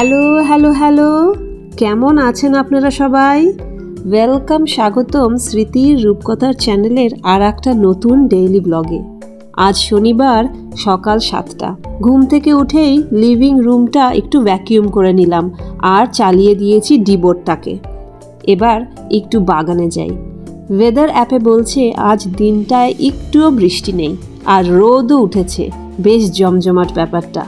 Hello hello hello. কেমন আছেন আপনারা সবাই? ওয়েলকাম স্বাগতম স্মৃতির রূপকথার চ্যানেলের আর একটা নতুন ডেইলি ব্লগে আজ শনিবার, সকাল সাতটা। ঘুম থেকে উঠেই লিভিং রুমটা একটু ভ্যাকিউম করে নিলাম আর চালিয়ে দিয়েছি ডিবোর্ডটাকে এবার একটু বাগানে যাই। ওয়েদার অ্যাপে বলছে আজ দিনটায় একটুও বৃষ্টি নেই আর রোদও উঠেছে। বেশ জমজমাট ব্যাপারটা।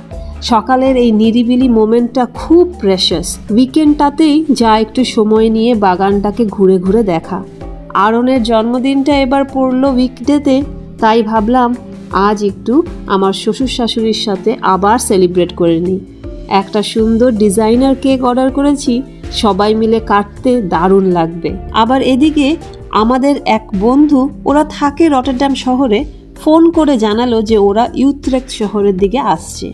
সকালের এই নিরিবিলি মোমেন্টটা খুব প্রেশাস উইকেন্ডটাতেই যা একটু সময় নিয়ে বাগানটাকে ঘুরে ঘুরে দেখা। আরনের জন্মদিনটা এবার পড়ল উইকডেতে তাই ভাবলাম আজ একটু আমার শ্বশুর শাশুড়ির সাথে আবার সেলিব্রেট করে নিই। একটা সুন্দর ডিজাইনার কেক অর্ডার করেছি, সবাই মিলে কাটতে দারুণ লাগবে। আবার এদিকে আমাদের এক বন্ধু, ওরা থাকে রটারডাম শহরে, ফোন করে জানালো যে ওরা ইউথ্রেক শহরের দিকে আসছে।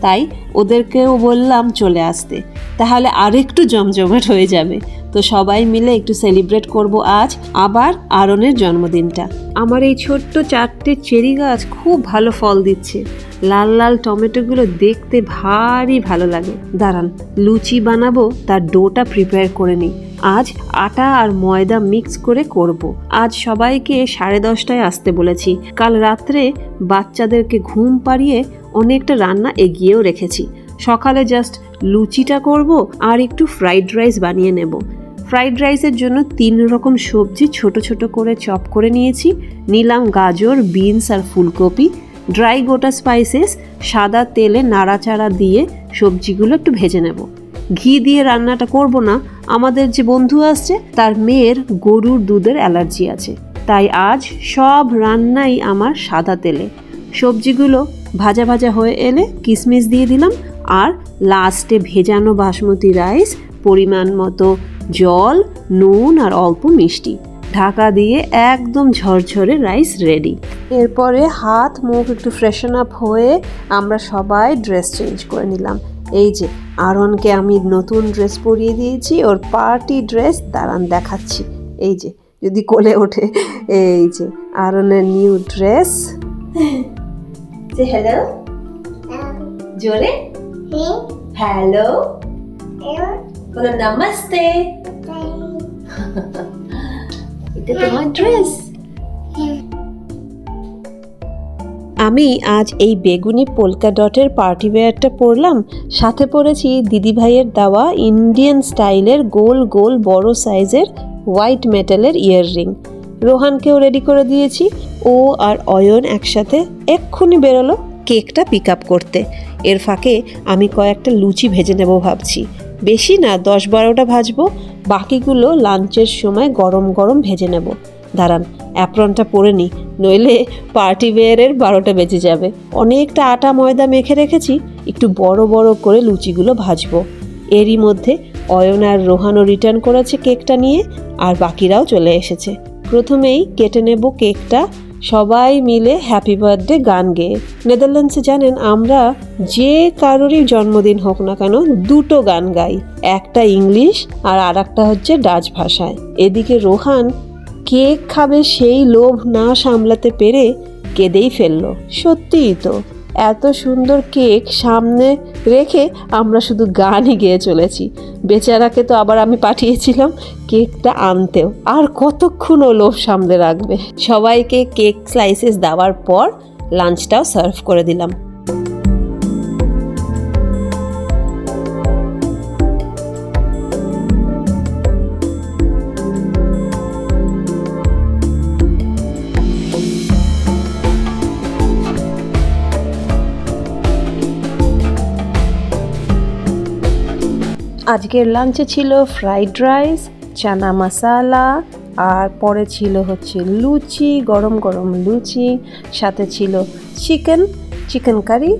তাই ওদেরকেও বললাম চলে আসতে। তাহলে আরেকটু জমজমাট হয়ে যাবে। তো সবাই মিলে একটু সেলিব্রেট করব আজ আবার আরনের জন্মদিনটা। আমার এই ছোট্ট চারটে চেরি গাছ খুব ভালো ফল দিচ্ছে। লাল লাল টমেটোগুলো দেখতে ভারী ভালো লাগে। দাঁড়ান, লুচি বানাবো, তার ডোটা প্রিপেয়ার করে নিই। আজ আটা আর ময়দা মিক্স করে করব। আজ সবাইকে সাড়ে দশটায় আসতে বলেছি। কাল রাত্রে বাচ্চাদেরকে ঘুম পাড়িয়ে অনেকটা রান্না এগিয়েও রেখেছি। সকালে জাস্ট লুচিটা করব আর একটু ফ্রাইড রাইস বানিয়ে নেব। ফ্রাইড রাইসের জন্য তিন রকম সবজি ছোট ছোট করে চপ করে নিয়েছি। নিলাম গাজর বিনস আর ফুলকপি। ড্রাই গোটা স্পাইসেস, সাদা তেলে নাড়াচাড়া দিয়ে সবজিগুলো একটু ভেজে নেব। ঘি দিয়ে রান্নাটা করব না, আমাদের যে বন্ধু আসছে, তার মেয়ের গরুর দুধের অ্যালার্জি আছে। তাই আজ সব রান্নাই আমার সাদা তেলে। সবজিগুলো ভাজা ভাজা হয়ে এলে কিশমিশ দিয়ে দিলাম, আর লাস্টে ভেজানো বাসমতি রাইস, পরিমাণ মতো জল, নুন আর অল্প মিষ্টি। ঢাকা দিয়ে একদম ঝরঝরে রাইস রেডি। এরপরে হাত মুখ একটু ফ্রেশন আপ হয়ে আমরা সবাই ড্রেস চেঞ্জ করে নিলাম। এই যে আরনকে আমি নতুন ড্রেস পরিয়ে দিয়েছি ওর পার্টি ড্রেস দাঁড়ান দেখাচ্ছি। এই যে যদি কোলে ওঠে এই যে আরনের নিউ ড্রেস হ্যালো জোরে? হ্যালো নমস্তে আমি আজ এই বেগুনি পোলকা ডটের পার্টি ওয়্যারটা পরলাম। সাথে পরেছি দিদিভাইয়ের দেওয়া ইন্ডিয়ান স্টাইলের গোল গোল বড় সাইজের হোয়াইট মেটালের ইয়াররিং। রোহানকেও রেডি করে দিয়েছি। ও আর অয়ন একসাথে এক্ষুনি বেরোলো কেকটা পিক আপ করতে। এর ফাঁকে আমি কয়েকটা লুচি ভেজে নেব ভাবছি। বেশি না, দশ বারোটা ভাজবো। বাকিগুলো লাঞ্চের সময় গরম গরম ভেজে নেব। দাঁড়ান, অ্যাপ্রনটা পরে নিই নইলে পার্টি ওয়্যারের বারোটা বেজে যাবে। অনেকটা আটা ময়দা মেখে রেখেছি, একটু বড় বড় করে লুচিগুলো ভাজবো। এরই মধ্যে অয়ন আর রোহানও রিটার্ন করেছে কেকটা নিয়ে, আর বাকিরাও চলে এসেছে। প্রথমেই কেটে নেব কেকটা সবাই মিলে হ্যাপি বার্থডে গান গেয়ে নেদারল্যান্ডসে জানেন, আমরা যে কারোরই জন্মদিন হোক না কেন দুটো গান গাই। একটা ইংলিশ আর আর একটা হচ্ছে ডাচ ভাষায়। এদিকে রোহান কেক খাবে সেই লোভ না সামলাতে পেরে কেঁদেই ফেলল। সত্যিই তো, এত সুন্দর কেক সামনে রেখে আমরা শুধু গানই গেয়ে চলেছি। বেচারাকে তো আবার আমি পাঠিয়েছিলাম কেকটা আনতেও। আর কতক্ষণ ও লোভ সামলে রাখবে? সবাইকে কেক স্লাইসেস দেওয়ার পর লাঞ্চটাও সার্ভ করে দিলাম। আজকের লাঞ্চে ছিল ফ্রাইড রাইস চানা মশালা আর পরে ছিল হচ্ছে লুচি, গরম গরম লুচি, সাথে ছিল চিকেন চিকেন কারি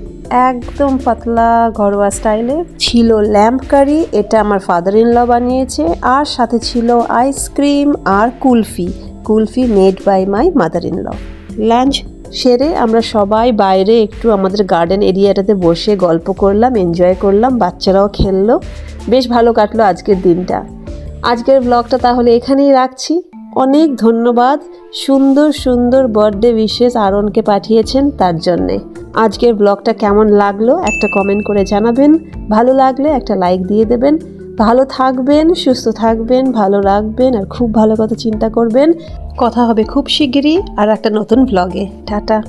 একদম পাতলা ঘরোয়া স্টাইলে ছিল ল্যাম্প কারি এটা আমার ফাদার ইন ল বানিয়েছে, আর সাথে ছিল ice cream R kulfi kulfi made by my mother in law lunch সেরে আমরা সবাই বাইরে একটু আমাদের গার্ডেন এরিয়াটাতে বসে গল্প করলাম এনজয় করলাম, বাচ্চারাও খেললো। বেশ ভালো কাটলো আজকের দিনটা। আজকের ব্লগটা তাহলে এখানেই রাখছি। অনেক ধন্যবাদ। সুন্দর সুন্দর বার্থডে উইশেস আরনকে পাঠিয়েছেন তার জন্যে। আজকের ব্লগটা কেমন লাগল? একটা কমেন্ট করে জানাবেন। ভালো লাগলে একটা লাইক দিয়ে দেবেন। ভালো থাকবেন, সুস্থ থাকবেন, ভালো রাখবেন আর খুব ভালো কথা চিন্তা করবেন। কথা হবে খুব শিগগিরই আর একটা নতুন ব্লগে টাটা।